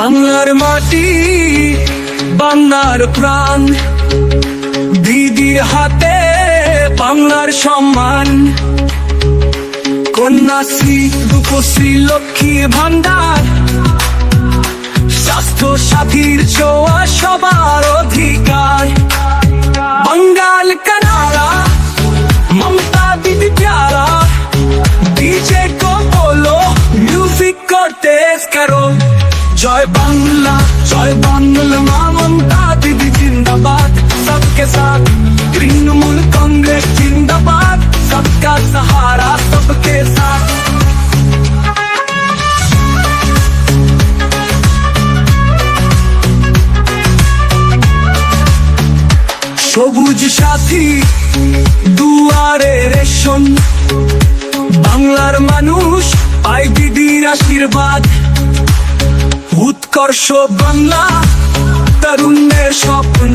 বাংলার মাটি, বাংলার প্রাণ। দিদির হাতে বাংলার সম্মান। কন্যাশ্রী, রূপশ্রী, লক্ষ্মী ভান্ডার স্বাস্থ্য সাথীর চোয়া সবার অধিকার। বাঙ্গাল কানারা মমতা দিদি প্যারা। ডিজে কো বলো মিউজিক করতে করো জয় বাংলা জয় বাংলা মা মমতা দিদি জিন্দাবাদ, সবকে সাথ। তৃণমূল কংগ্রেস জিন্দাবাদ, সবকা সহারা, সবকে সাথ। সবুজ সাথী, দুয়ারে রেশন বাংলার মানুষ উৎকর্ষ বাংলা তরুণের স্বপ্ন।